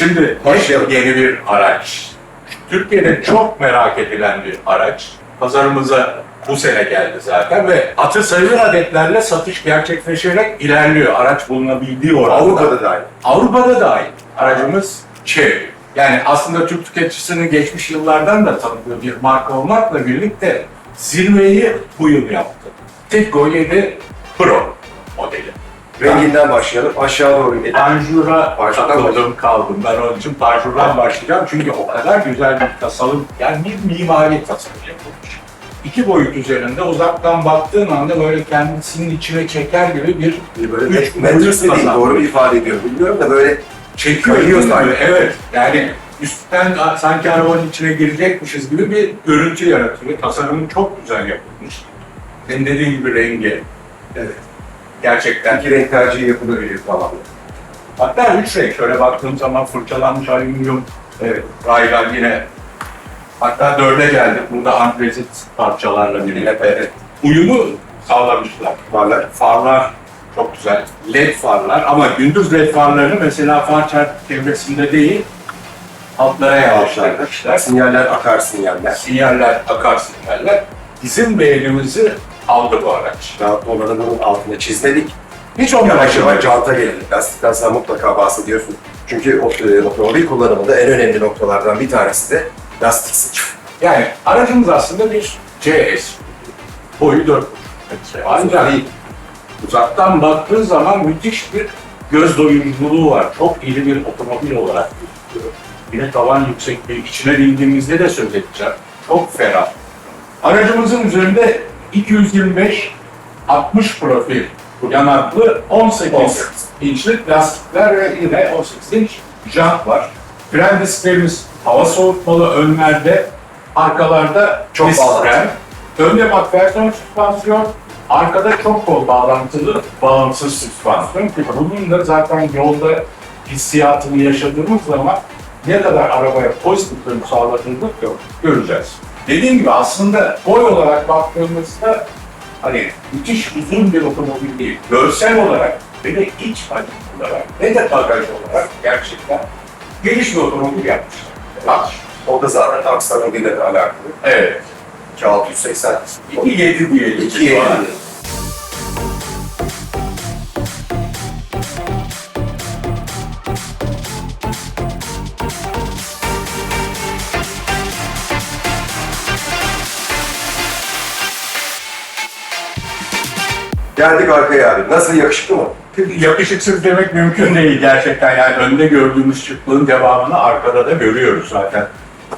Şimdi Başlayalım. yeni bir araç. Türkiye'de çok merak edilen bir araç. Pazarımıza bu sene geldi zaten ve atı sayılır adetlerle satış gerçekleşerek ilerliyor. Araç bulunabildiği oranda. Avrupa'da da aynı. Avrupa'da da aynı. Aracımız Chery. Yani aslında Türk tüketicisinin geçmiş yıllardan da tanıdığı bir marka olmakla birlikte zirveyi bu yıl yaptı. Tiggo 7 Pro modeli. Renginden başlayalım. Aşağı doğru gidelim. Panjur'a takıldım kaldım. Ben onun için panjurdan başlayacağım çünkü o kadar güzel bir tasarım, yani bir mimari tasarım yapılmış. İki boyut üzerinde uzaktan baktığın anda böyle kendisinin içine çeker gibi bir Böyle Üç boyut değil, tasarım. doğru bir ifade ediyorum. Bilmiyorum da böyle çekiyor Kayıyor değil mi? sanki. Evet. Yani üstten sanki arabanın içine girecekmişiz gibi bir görüntü yaratıyor. Tasarımı çok güzel yapılmış. Senin dediğin gibi rengi. Evet. Gerçekten. iki renk tercihi yapılabilir falan. Hatta üç renk. Şöyle baktığım zaman fırçalanmış alüminyum evet, raylar yine. Hatta dörde geldik. Burada andrezit parçalarla birlikte. Uyumu sağlamışlar. Varlar. Farlar çok güzel. LED farlar ama gündüz LED farlarını mesela far çarp çevresinde değil, altlara yavaşlatmışlar. Sinyaller akar sinyaller. Sinyaller, akar sinyaller. Bizim beğenimizi aldı bu araç. Daha donanımının altına çizmedik. Hiç Yavaş olmamış yavaş canta gelelim. Lastikten sen mutlaka bahsediyorsun. Çünkü o- e, otomobil kullanımında en önemli noktalardan bir tanesi de lastik seçimi. Yani aracımız aslında bir CS. Boyu 4,5 metre. Ancak uzaktan baktığı zaman müthiş bir göz doyuruculuğu var. Çok iri bir otomobil olarak gözüküyor. Yine tavan yüksekliği, içine bindiğimizde de söz edeceğim. Çok ferah. Aracımızın üzerinde 225 60 profil yanaklı 18 18. inçlik lastikler ve yine 18 inç jant var. Fren disklerimiz hava soğutmalı önlerde, arkalarda Çok bağlantı. fren. Önde makferson süspansiyon, arkada çok kol bağlantılı bağımsız süspansiyon. Bunun da zaten yolda hissiyatını yaşadığımız zaman ne kadar arabaya pozitif dönüm sağladığını göreceğiz. Dediğim gibi aslında boy olarak baktığımızda hani müthiş uzun bir otomobil değil. Görsel olarak ve de iç hacim olarak ve de bagaj olarak gerçekten geniş bir otomobil yapmışlar. Bak, O da zaten aksanı ile alakalı. evet. 2680. 2.7 diyelim. 2.7. Geldik arkaya abi. Nasıl yakışıklı mı? Yakışıksız demek mümkün değil gerçekten. Yani önde gördüğümüz şıklığın devamını arkada da görüyoruz zaten.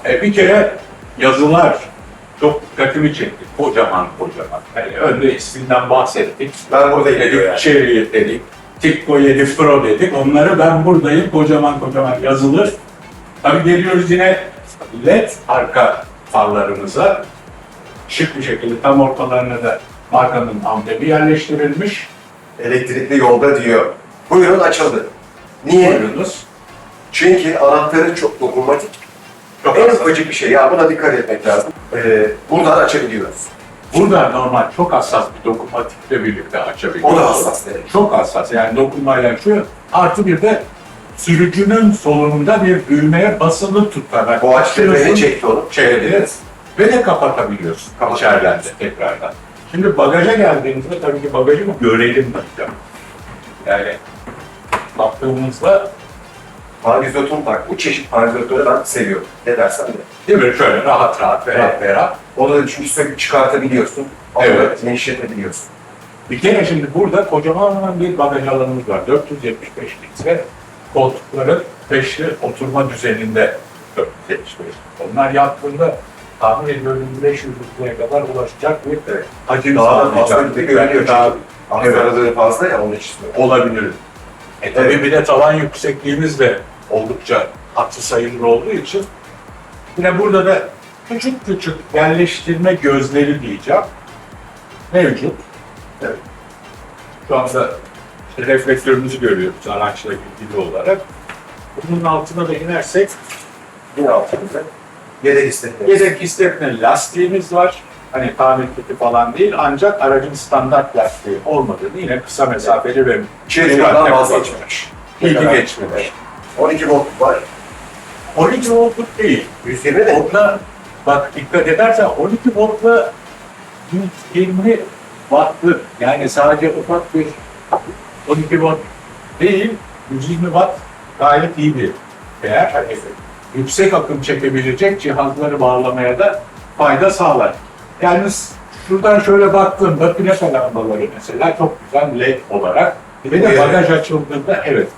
E, bir kere yazılar çok dikkatimi çekti. Kocaman kocaman. Hani önde isminden bahsettik. Ben diyor dedik, yani. Cherry dedik, Tikko 7 Pro dedik. Onları ben buradayım kocaman kocaman yazılır. Tabii geliyoruz yine LED arka farlarımıza. Şık bir şekilde tam ortalarına da markanın amblemi yerleştirilmiş. Elektrikli yolda diyor. Buyurun açıldı. Niye? Buyurunuz. Çünkü anahtarı çok dokunmatik. Çok En ufacık bir şey. Ya buna dikkat etmek lazım. Ee, buradan açabiliyoruz. Burada normal çok hassas bir dokunmatikle birlikte açabiliyoruz. O da hassas değil. Çok hassas yani dokunmayla açıyor. Artı bir de sürücünün solunda bir düğmeye basılı tutarak Bu açtı beni çekti onu. çevirdiniz ve de kapatabiliyorsun Kapat. içeriden de tekrardan. Şimdi bagaja geldiğimizde tabii ki bagajı görelim hocam. Yani baktığımızda Panizotun tak. Bu çeşit panizotları ben seviyorum. Ne dersen de. değil mi şöyle rahat rahat ferah ferah. Onu da çünkü sürekli çıkartabiliyorsun. Evet. Genişletebiliyorsun. Bir kere şimdi burada kocaman bir bagaj alanımız var. 475 litre koltukların beşli oturma düzeninde 475. Onlar yattığında tahmin ediyorum 500 litreye kadar ulaşacak bir hacim Daha da fazla bir Daha çünkü. Anahtarlığı fazla ya onun için. olabilir. E tabii bir de tavan yüksekliğimiz de oldukça hatı sayılır olduğu için yine burada da küçük küçük yerleştirme gözleri diyeceğim mevcut. Evet. Şu anda işte reflektörümüzü görüyoruz araçla ilgili olarak. Bunun altına da inersek Yine altında. Yedek istekleri. yedek istetme lastiğimiz var. Hani tamir kiti falan değil ancak aracın standart lastiği olmadığını yine kısa mesafeli ve Çevreden vazgeçmemiş. İlgi geçmemiş. 12 voltluk var. 12 voltluk değil. 120 de. Voltla bak dikkat edersen 12 voltla 120 wattlık yani sadece ufak bir 12 volt değil 120 watt gayet iyi bir değer. Hani yüksek akım çekebilecek cihazları bağlamaya da fayda sağlar. Yalnız şuradan şöyle baktığımda güneş lambaları mesela çok güzel led olarak ve de Uyarı. bagaj açıldığında evet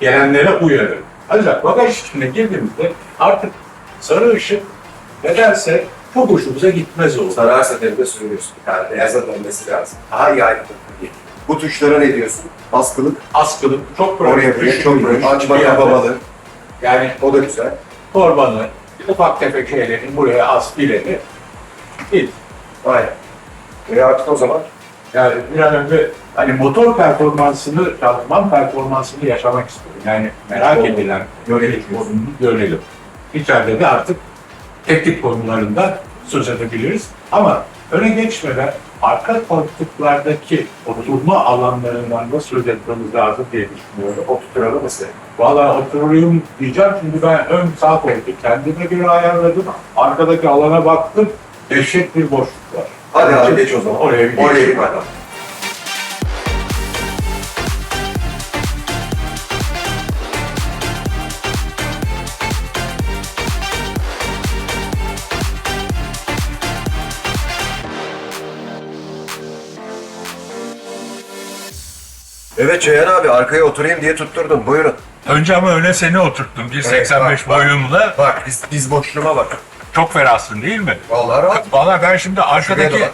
gelenlere uyarır. Ancak bagaj içine girdiğimizde artık sarı ışık nedense çok hoşumuza gitmez oldu. Sarar seferinde söylüyorsun. Yani beyaza dönmesi lazım. Daha iyi diye. Bu tuşlara ne diyorsun? Askılık. Askılık çok Oraya pratik, buraya çok düşünülmüş böyle açma bir kapamalı. Yani O da güzel. Torbanı, ufak tefek şeylerin buraya as bileni git. Aynen. Ve artık o zaman Yani bir an önce hani motor performansını, şanzıman performansını yaşamak istiyorum. Yani merak Doğru. edilen görelim, konunu görelim. İçeride de artık teknik konularında söz edebiliriz. Ama öne geçmeden arka koltuklardaki oturma alanlarından da söz etmemiz lazım diye düşünüyorum. oturturalım mı seni? Valla oturuyorum diyeceğim çünkü ben ön sağ koltuk kendime göre ayarladım. Arkadaki alana baktım. Dehşet bir boşluk var. Hadi abi geç o zaman. Oraya bir Oraya geçelim. bir bakalım. Evet Ceyhan abi arkaya oturayım diye tutturdun. Buyurun. Önce ama öne seni oturttum. 1.85 Evet, bak, bak. boyumla. Bak diz, diz boşluğuma bak. Çok ferahsın değil mi? Vallahi rahat. Valla ben şimdi arkadaki bak.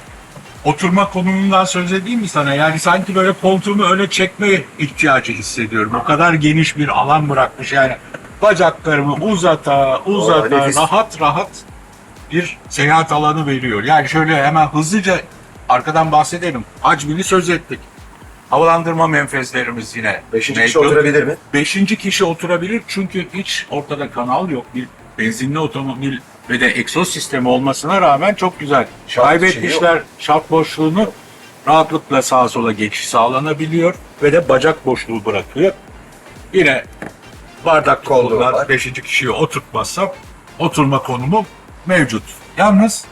oturma konumundan söz edeyim mi sana? Yani sanki böyle koltuğumu öne çekme ihtiyacı hissediyorum. O kadar geniş bir alan bırakmış yani. Bacaklarımı uzata uzata nefis. rahat rahat bir seyahat alanı veriyor. Yani şöyle hemen hızlıca arkadan bahsedelim. Hacmini söz ettik. Havalandırma menfezlerimiz yine. Beşinci kişi mevcut. oturabilir mi? Beşinci kişi oturabilir çünkü hiç ortada kanal yok. Bir benzinli otomobil ve de egzoz sistemi olmasına rağmen çok güzel. Şaft Kaybetmişler şart boşluğunu rahatlıkla sağa sola geçiş sağlanabiliyor ve de bacak boşluğu bırakıyor. Yine bardak Kolluğu kolundan var. beşinci kişiyi oturtmazsam oturma konumu mevcut. Yalnız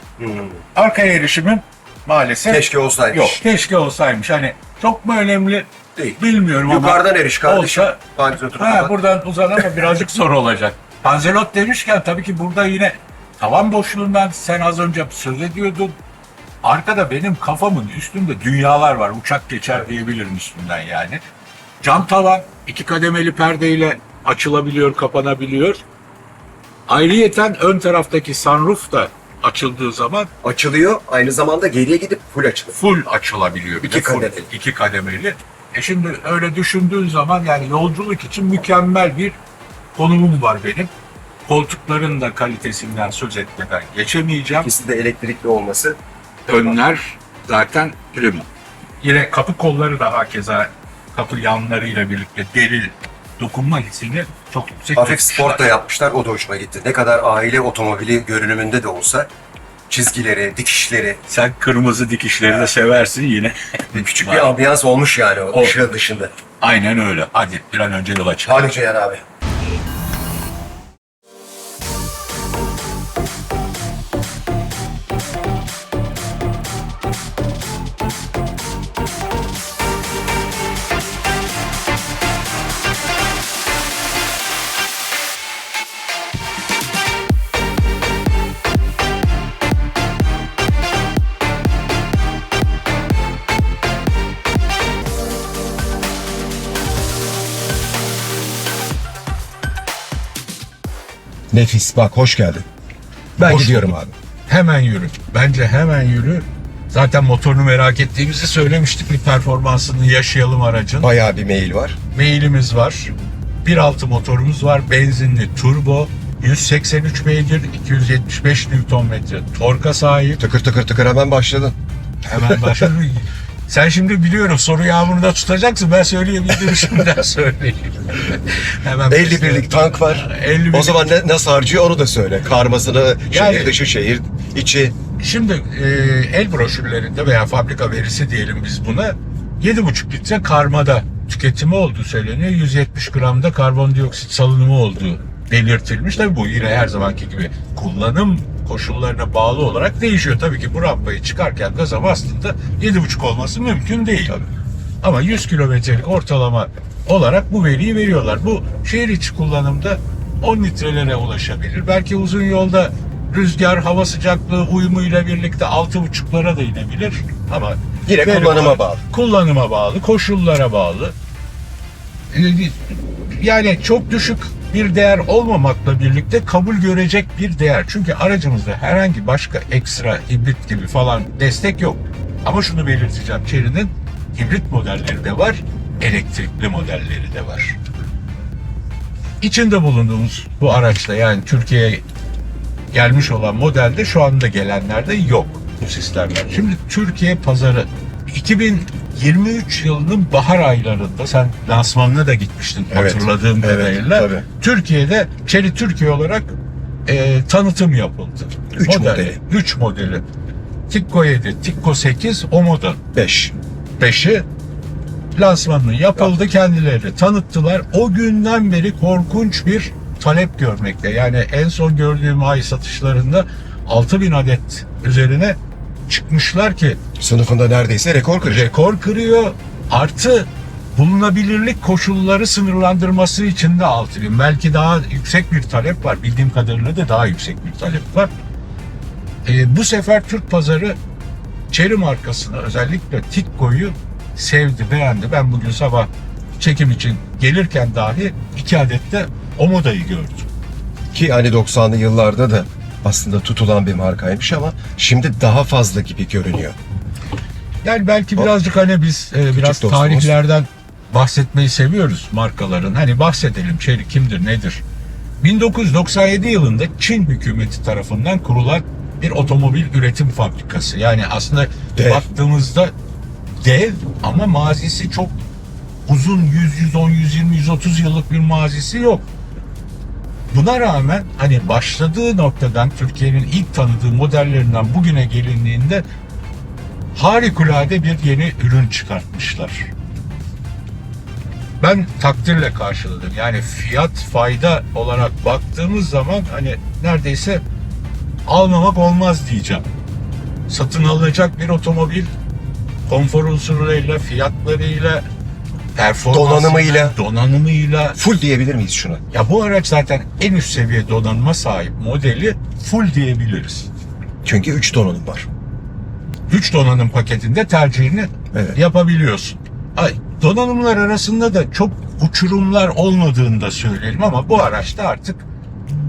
arkaya erişimim maalesef Keşke olsaymış. yok. Keşke olsaymış. Hani çok mu önemli Değil. bilmiyorum ama Yukarıdan eriş kardeşim. olsa Ha kapat. buradan uzan ama birazcık zor olacak. Panzelot demişken tabii ki burada yine tavan boşluğundan sen az önce söz ediyordun. Arkada benim kafamın üstünde dünyalar var. Uçak geçer diyebilirim üstünden yani. Cam tavan iki kademeli perdeyle açılabiliyor, kapanabiliyor. Ayrıyeten ön taraftaki sunroof da açıldığı zaman Açılıyor. Aynı zamanda geriye gidip full açılıyor. full açılabiliyor. Bir İki full, kademeli. iki kademeli. E şimdi öyle düşündüğün zaman yani yolculuk için mükemmel bir konumum var benim. Koltukların da kalitesinden söz etmeden geçemeyeceğim. İkisi de elektrikli olması. Önler zaten prim. Yine kapı kolları da hakeza kapı yanlarıyla birlikte deri dokunma hissini çok yüksek Hafif tutmuşlar. sport da yapmışlar. O da hoşuma gitti. Ne kadar aile otomobili görünümünde de olsa çizgileri, dikişleri, Sen kırmızı dikişleri de seversin yine. küçük bir ambiyans olmuş yani o ışığın dışında. Aynen öyle. Hadi bir an önce yola çıkalım. Hadi Ceyhan abi. Nefis. Bak hoş geldin. Ben Hoş gidiyorum bulduk. abi. Hemen yürü. Bence hemen yürü. Zaten motorunu merak ettiğimizi söylemiştik. Bir performansını yaşayalım aracın. Bayağı bir mail var. Mailimiz var. 1.6 motorumuz var. Benzinli turbo. 183 beygir, 275 Nm torka sahip. Tıkır tıkır tıkır hemen başladın. Hemen başladım. Sen şimdi biliyorum soru yağmurunda tutacaksın. Ben söyleyebilirim şimdiden söyleyeyim. Hemen 50 birlik tank var. 50 O birlik- zaman ne, nasıl harcıyor onu da söyle. Karmasını, Yani- şehir dışı, şehir içi. Şimdi e, el broşürlerinde veya fabrika verisi diyelim biz buna 7,5 litre karmada tüketimi olduğu söyleniyor. 170 gramda karbondioksit salınımı olduğu belirtilmiş. Tabii bu yine her zamanki gibi kullanım koşullarına bağlı olarak değişiyor. Tabii ki bu rampayı çıkarken gaza bastığında 7,5 olması mümkün değil. Ama 100 kilometrelik ortalama olarak bu veriyi veriyorlar. Bu şehir içi kullanımda 10 litrelere ulaşabilir. Belki uzun yolda rüzgar, hava sıcaklığı uyumuyla birlikte 6,5'lara da inebilir. Ama Yine kullanıma olarak- bağlı. Kullanıma bağlı, koşullara bağlı. Ee, Yani çok düşük bir değer olmamakla birlikte kabul görecek bir değer. Çünkü aracımızda herhangi başka ekstra hibrit gibi falan destek yok. Ama şunu belirteceğim. Chery'nin hibrit modelleri de var, elektrikli modelleri de var. İçinde bulunduğumuz bu araçta yani Türkiye'ye gelmiş olan modelde şu anda gelenlerde yok bu sistemler. Şimdi Türkiye pazarı 2023 yılının bahar aylarında sen lansmanına da gitmiştin Evet, hatırladığım evet, kadarıyla. tabii. Türkiye'de Chery Türkiye olarak e, tanıtım yapıldı. Üç modeli. 3 modeli. Tikko 7, Tikko 8, o model 5. 5'i lansmanını yapıldı kendileri tanıttılar. O günden beri korkunç bir talep görmekte. Yani en son gördüğüm ay satışlarında 6000 adet üzerine çıkmışlar ki Sınıfında neredeyse rekor kıracak. rekor kırıyor. Artı bulunabilirlik koşulları sınırlandırması için de 6000. Belki daha yüksek bir talep var. Bildiğim kadarıyla da daha yüksek bir talep var. Ee, bu sefer Türk pazarı Chery markasını özellikle Tikko'yu sevdi, beğendi. Ben bugün sabah çekim için gelirken dahi iki adet de o modayı gördüm. Ki hani 90'lı yıllarda da aslında tutulan bir markaymış ama şimdi daha fazla gibi görünüyor. Yani belki birazcık hani biz e, biraz dostumuz. tarihlerden bahsetmeyi seviyoruz markaların. Hani bahsedelim Chery kimdir, nedir? 1997 yılında Çin hükümeti tarafından kurulan bir otomobil üretim fabrikası. Yani aslında Dev. baktığımızda dev ama mazisi çok uzun 100, 110, 120, 130 yıllık bir mazisi yok. Buna rağmen hani başladığı noktadan Türkiye'nin ilk tanıdığı modellerinden bugüne gelindiğinde harikulade bir yeni ürün çıkartmışlar. Ben takdirle karşıladım. Yani fiyat fayda olarak baktığımız zaman hani neredeyse almamak olmaz diyeceğim. Satın alınacak bir otomobil konfor unsurlarıyla, fiyatlarıyla, Donanımıyla. donanımıyla Full diyebilir miyiz şuna? ya bu araç zaten en üst seviye donanıma sahip modeli full diyebiliriz. Çünkü 3 donanım var. 3 donanım paketinde tercihini Evet. yapabiliyorsun. Ay, donanımlar arasında da çok uçurumlar olmadığını da söyleyelim ama bu araçta artık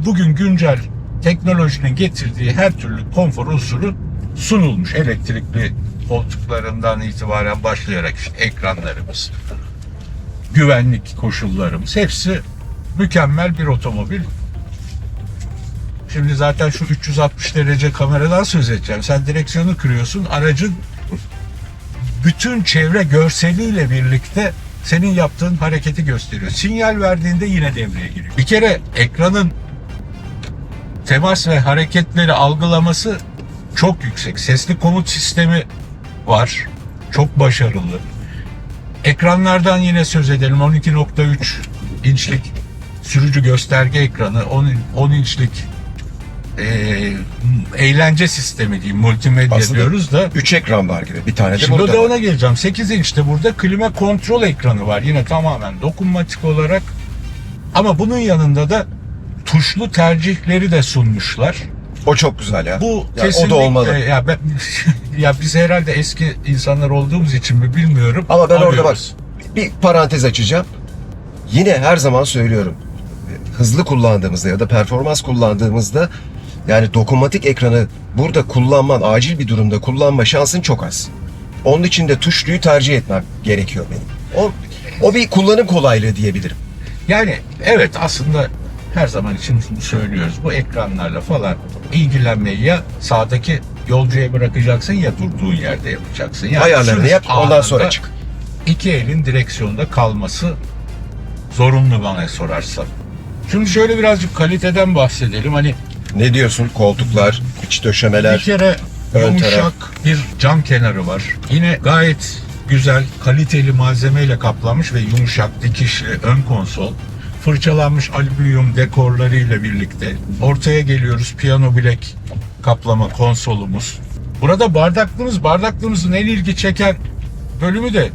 bugün güncel teknolojinin getirdiği her türlü konfor unsuru sunulmuş. Elektrikli koltuklarından itibaren başlayarak işte ekranlarımız, güvenlik koşullarımız hepsi mükemmel bir otomobil. Şimdi zaten şu 360 derece kameradan söz edeceğim. Sen direksiyonu kırıyorsun. Aracın bütün çevre görseliyle birlikte senin yaptığın hareketi gösteriyor. Sinyal verdiğinde yine devreye giriyor. Bir kere ekranın temas ve hareketleri algılaması çok yüksek. Sesli komut sistemi var. Çok başarılı. Ekranlardan yine söz edelim. 12.3 inçlik sürücü gösterge ekranı, 10, 10 inçlik eee, eğlence sistemi diyeyim, multimedya Aslında diyoruz da 3 ekran var gibi. Bir tane de Şimdi burada da var. ona geleceğim. 8 inçte burada klima kontrol ekranı var. Yine tamamen dokunmatik olarak. Ama bunun yanında da tuşlu tercihleri de sunmuşlar. O çok güzel ya. Bu Ya kesinlikle o da olmalı. ya ben ya biz herhalde eski insanlar olduğumuz için mi bilmiyorum. Ama ben orada bak alıyoruz. bir parantez açacağım. Yine her zaman söylüyorum. Hızlı kullandığımızda ya da performans kullandığımızda yani dokunmatik ekranı burada kullanman, acil bir durumda kullanma şansın çok az. Onun için de tuşluyu tercih etmem gerekiyor benim. O, o bir kullanım kolaylığı diyebilirim. Yani evet aslında her zaman için söylüyoruz. Bu ekranlarla falan ilgilenmeyi ya sağdaki yolcuya bırakacaksın ya durduğun yerde yapacaksın. Yani Ayarlarını yap ondan sonra çık. iki elin direksiyonda kalması zorunlu bana sorarsan. Şimdi şöyle birazcık kaliteden bahsedelim. Hani Ne diyorsun? Koltuklar, iç bir döşemeler. kere ön yumuşak taraf. bir cam kenarı var. Yine gayet güzel, kaliteli malzemeyle kaplanmış ve yumuşak, dikişli ön konsol. Fırçalanmış alüminyum dekorlarıyla birlikte. Ortaya geliyoruz piyano bilek kaplama konsolumuz. Burada bardaklığımız, bardaklığımızın en ilgi çeken bölümü de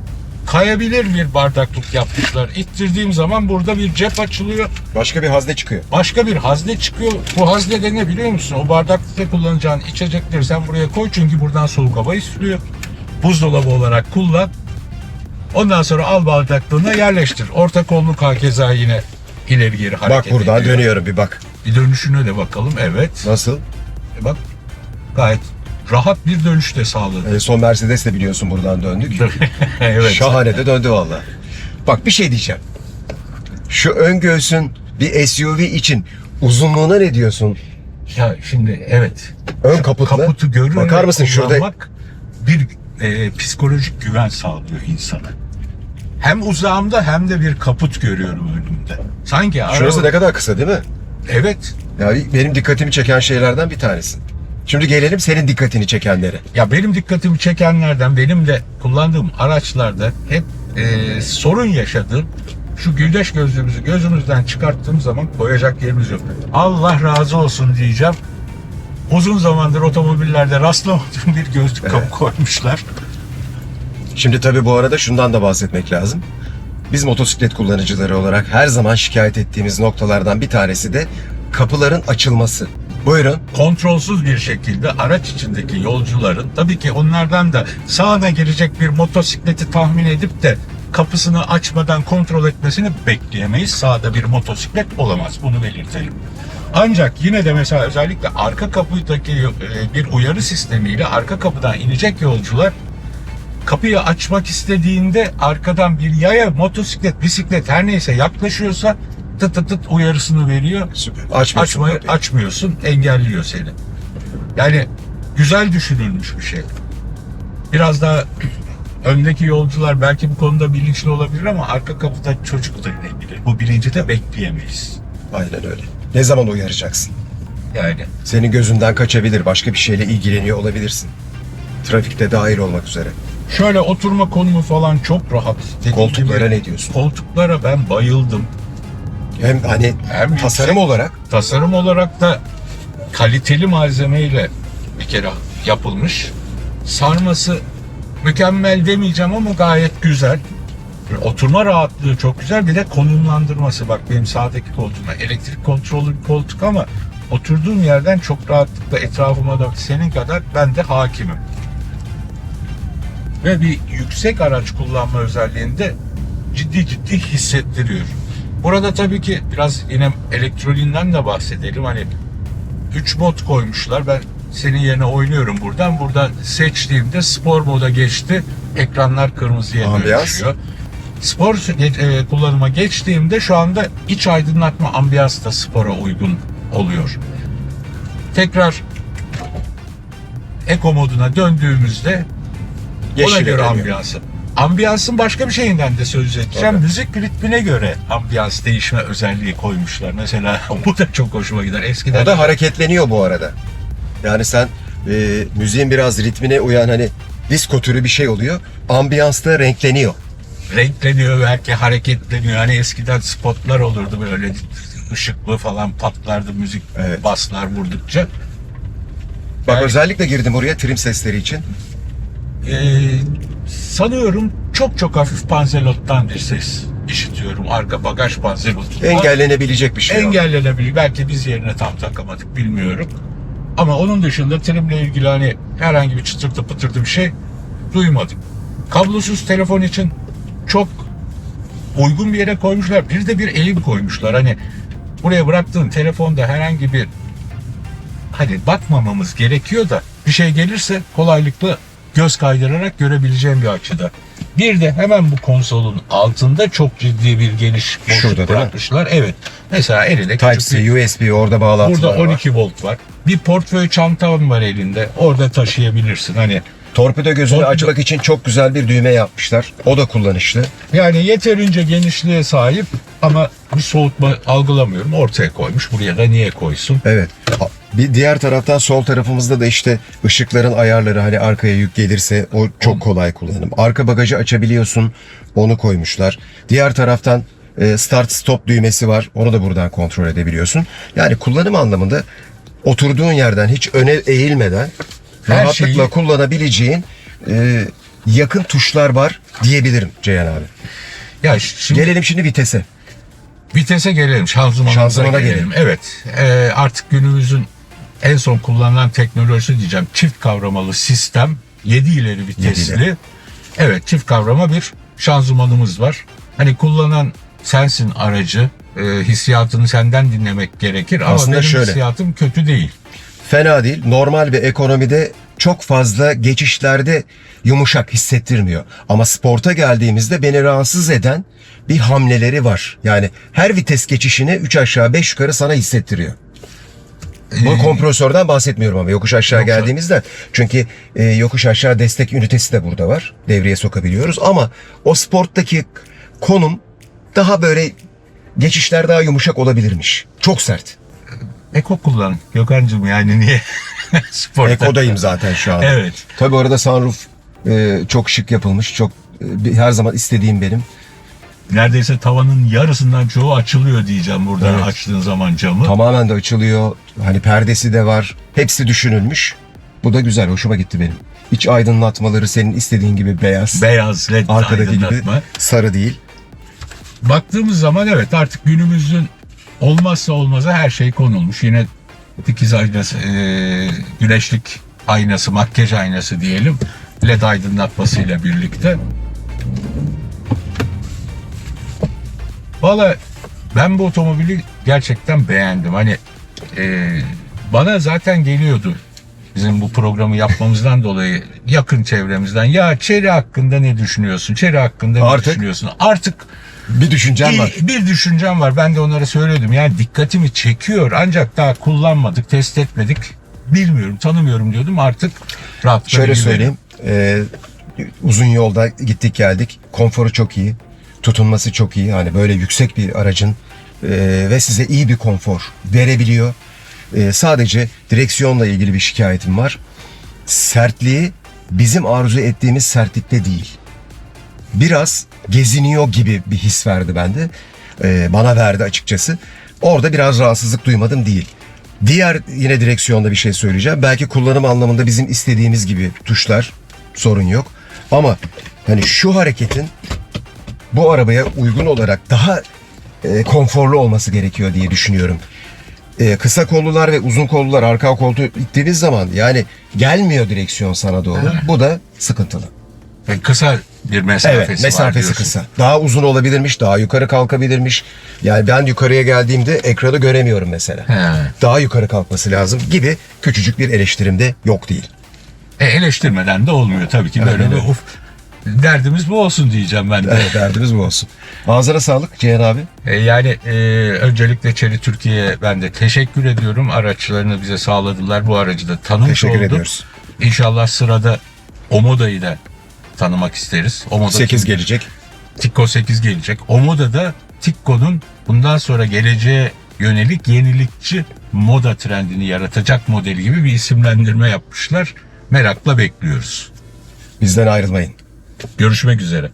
kayabilir bir bardaklık yapmışlar. İttirdiğim zaman burada bir cep açılıyor. Başka bir hazne çıkıyor. Başka bir hazne çıkıyor. Bu hazne de ne biliyor musun? O bardaklıkta kullanacağın içecekleri sen buraya koy çünkü buradan soğuk hava istiyor. Buzdolabı olarak kullan. Ondan sonra al bardaklığına yerleştir. Orta kolluk hakeza yine ileri geri hareket Bak buradan ediyor. dönüyorum bir bak. Bir dönüşüne de bakalım. Evet. Nasıl? E bak gayet rahat bir dönüş de sağladı. En son Mercedes de biliyorsun buradan döndük. evet. Şahane de döndü valla. Bak bir şey diyeceğim. Şu ön göğsün bir SUV için uzunluğuna ne diyorsun? Ya şimdi evet. Ön kaputla. Kaputu görür Bakar mısın şurada? bir e, psikolojik güven sağlıyor insana. Hem uzağımda hem de bir kaput görüyorum önümde. Sanki Şurası araba- ne kadar kısa değil mi? Evet. Yani benim dikkatimi çeken şeylerden bir tanesi. Şimdi gelelim senin dikkatini çekenlere. Ya benim dikkatimi çekenlerden benim de kullandığım araçlarda hep e, sorun yaşadığım şu güneş gözlüğümüzü gözümüzden çıkarttığım zaman koyacak yerimiz yok. Allah razı olsun diyeceğim. Uzun zamandır otomobillerde rastlamadığım bir gözlük kapı koymuşlar. Şimdi tabii bu arada şundan da bahsetmek lazım. Biz motosiklet kullanıcıları olarak her zaman şikayet ettiğimiz noktalardan bir tanesi de kapıların açılması. Buyurun. kontrolsüz bir şekilde araç içindeki yolcuların tabii ki onlardan da sağına girecek bir motosikleti tahmin edip de kapısını açmadan kontrol etmesini bekleyemeyiz. Sağda bir motosiklet olamaz. Bunu belirtelim. Ancak yine de mesela özellikle arka kapıdaki e, bir uyarı sistemiyle arka kapıdan inecek yolcular kapıyı açmak istediğinde arkadan bir yaya, motosiklet, bisiklet her neyse yaklaşıyorsa tıt tıt tıt uyarısını veriyor. Süper. Açmıyorsun Açmayı, kapıyı. açmıyorsun, engelliyor seni. Yani güzel düşünülmüş bir şey. Biraz daha öndeki yolcular belki bu konuda bilinçli olabilir ama arka kapıda çocuk da inebilir. Bu bilinci de bekleyemeyiz. Aynen öyle. Ne zaman uyaracaksın? Yani Senin gözünden kaçabilir. Başka bir şeyle ilgileniyor olabilirsin. Trafikte dahil olmak üzere. Şöyle oturma konumu falan çok rahat. Dediğim Koltuklara gibi, ne diyorsun? Koltuklara ben bayıldım. Hem hani Hem tasarım yüksek- olarak Tasarım olarak da kaliteli malzemeyle bir kere yapılmış. Sarması mükemmel demeyeceğim ama gayet güzel. Oturma rahatlığı çok güzel. Bir de konumlandırması. Bak benim sağdaki koltuğuma elektrik kontrollü bir koltuk ama oturduğum yerden çok rahatlıkla etrafıma da senin kadar ben de hakimim. Ve bir yüksek araç kullanma özelliğinde ciddi ciddi hissettiriyor. Burada tabii ki biraz yine elektroniğinden de bahsedelim. Hani 3 mod koymuşlar. Ben senin yerine oynuyorum buradan. Buradan seçtiğimde spor moda geçti. Ekranlar kırmızıya dönüşüyor. Spor e, kullanıma geçtiğimde şu anda iç aydınlatma ambiyans da spora uygun oluyor. Tekrar Eko moduna döndüğümüzde ona yeşile göre dönüyor. ambiyansı. Ambiyansın başka bir şeyinden de söz edeceğim. Tabii. Müzik ritmine göre ambiyans değişme özelliği koymuşlar. Mesela bu da çok hoşuma gider. Eskiden O da hareketleniyor bu arada. Yani sen e, müziğin biraz ritmine uyan hani disco türü bir şey oluyor. Ambiyansta renkleniyor. renkleniyor belki hareketleniyor. Hani eskiden spotlar olurdu böyle ışıklı falan patlardı müzik Evet. baslar vurdukça. Bak Yani- özellikle girdim oraya trim sesleri için. Ee, sanıyorum çok çok hafif panzelottan bir ses işitiyorum. Arka bagaj panzelotu. Engellenebilecek bir şey. engellenebilir. Belki biz yerine tam takamadık bilmiyorum. Ama onun dışında trimle ilgili hani herhangi bir çıtırtı pıtırtı bir şey duymadım. Kablosuz telefon için çok uygun bir yere koymuşlar. Bir de bir eğim koymuşlar. Hani buraya bıraktığın telefonda herhangi bir hani bakmamamız gerekiyor da bir şey gelirse kolaylıkla göz kaydırarak görebileceğim bir açıda. Bir de hemen bu konsolun altında çok ciddi bir geniş boşluk Şurada bırakmışlar. Evet. Mesela bir Type-C, USB orada bağlantılar Burada var. 12 volt var. Bir portföy çantam var elinde. Orada taşıyabilirsin. Hani Torpido gözünü Torpido- açmak için çok güzel bir düğme yapmışlar. O da kullanışlı. yani yeterince genişliğe sahip ama bir soğutma algılamıyorum. Ortaya koymuş. Buraya da niye koysun? Evet. Bir diğer taraftan sol tarafımızda da işte ışıkların ayarları hani arkaya yük gelirse o çok kolay kullanım. Arka bagajı açabiliyorsun. Onu koymuşlar. Diğer taraftan e, start stop düğmesi var. Onu da buradan kontrol edebiliyorsun. Yani kullanım anlamında oturduğun yerden hiç öne eğilmeden Her rahatlıkla şeyi- kullanabileceğin e, yakın tuşlar var diyebilirim Ceyhan abi. Ya şimdi Gelelim şimdi vitese. vitese gelelim, şanzımana, Şanzımana gelelim. gelelim. Evet, e, artık günümüzün en son kullanılan teknolojisi diyeceğim. Çift kavramalı sistem, 7 ileri vitesli. ileri. Evet, çift kavrama bir şanzımanımız var. Hani kullanan sensin aracı. E, hissiyatını senden dinlemek gerekir ama Aslında benim şöyle. hissiyatım kötü değil. Fena değil. Normal bir ekonomide çok fazla geçişlerde yumuşak hissettirmiyor. Ama sporta geldiğimizde beni rahatsız eden bir hamleleri var. Yani her vites geçişini 3 aşağı 5 yukarı sana hissettiriyor. Bu Ee, kompresörden bahsetmiyorum ama yokuş aşağı Yoksa- geldiğimizde çünkü e, yokuş aşağı destek ünitesi de burada var. Devreye sokabiliyoruz ama o sporttaki konum daha böyle geçişler daha yumuşak olabilirmiş. Çok sert. Eko kullan Gökhan'cığım yani niye? Sporta. Eko'dayım zaten şu an. Evet. Tabii orada sunroof e, çok şık yapılmış. Çok e, her zaman istediğim benim. Neredeyse tavanın yarısından çoğu açılıyor diyeceğim buradan Evet. açtığın zaman camı. Tamamen de açılıyor. Hani perdesi de var. Hepsi düşünülmüş. Bu da güzel. Hoşuma gitti benim. İç aydınlatmaları senin istediğin gibi beyaz. Beyaz led Arkadaki gibi aydınlatma. sarı değil. Baktığımız zaman evet artık günümüzün olmazsa olmazı her şey konulmuş. Yine dikiz aynası, e, güneşlik aynası, makyaj aynası diyelim. LED aydınlatmasıyla birlikte. Valla ben bu otomobili gerçekten beğendim. Hani e, bana zaten geliyordu bizim bu programı yapmamızdan dolayı yakın çevremizden. Ya Çeri hakkında ne düşünüyorsun? Çeri hakkında ne Artık- düşünüyorsun? Artık Bir düşüncem var. bir, bir düşüncem var. Ben de onlara söyledim. Yani dikkatimi çekiyor ancak daha kullanmadık, test etmedik. Bilmiyorum, tanımıyorum diyordum. Artık rahatlıkla Şöyle söyleyeyim. e, uzun yolda gittik geldik. Konforu çok iyi. Tutunması çok iyi. Hani böyle yüksek bir aracın e, ve size iyi bir konfor verebiliyor. E, sadece direksiyonla ilgili bir şikayetim var. Sertliği bizim arzu ettiğimiz sertlikte değil. Biraz geziniyor gibi bir his verdi bende. E, bana verdi açıkçası. Orada biraz rahatsızlık duymadım değil. Diğer yine direksiyonda bir şey söyleyeceğim. Belki kullanım anlamında bizim istediğimiz gibi tuşlar sorun yok. Ama hani şu hareketin bu arabaya uygun olarak daha e, konforlu olması gerekiyor diye düşünüyorum. E, kısa kollular ve uzun kollular arka koltuğu ittiğiniz zaman yani gelmiyor direksiyon sana doğru. Bu da sıkıntılı. Ve kısa bir mesafesi, Evet, var mesafesi diyorsun. kısa. Daha uzun olabilirmiş, daha yukarı kalkabilirmiş. Yani ben yukarıya geldiğimde ekranı göremiyorum mesela. He. Daha yukarı kalkması lazım gibi küçücük bir eleştirim de yok değil. E, eleştirmeden de olmuyor tabii ki. Böyle bir uf. Derdimiz bu olsun diyeceğim ben de. Evet, derdimiz bu olsun. Ağzına sağlık Cihan abi. E, Yani e, öncelikle Çeri Türkiye'ye ben de teşekkür ediyorum. Araçlarını bize sağladılar. Bu aracı da tanımış Teşekkür olduk. ediyoruz. İnşallah sırada Omoda'yı da tanımak isteriz. Omoda 8 kimdir? gelecek. Tikko 8 gelecek. Omoda da Tikko'nun bundan sonra geleceğe yönelik yenilikçi moda trendini yaratacak modeli gibi bir isimlendirme yapmışlar. Merakla bekliyoruz. Bizden ayrılmayın. Görüşmek üzere.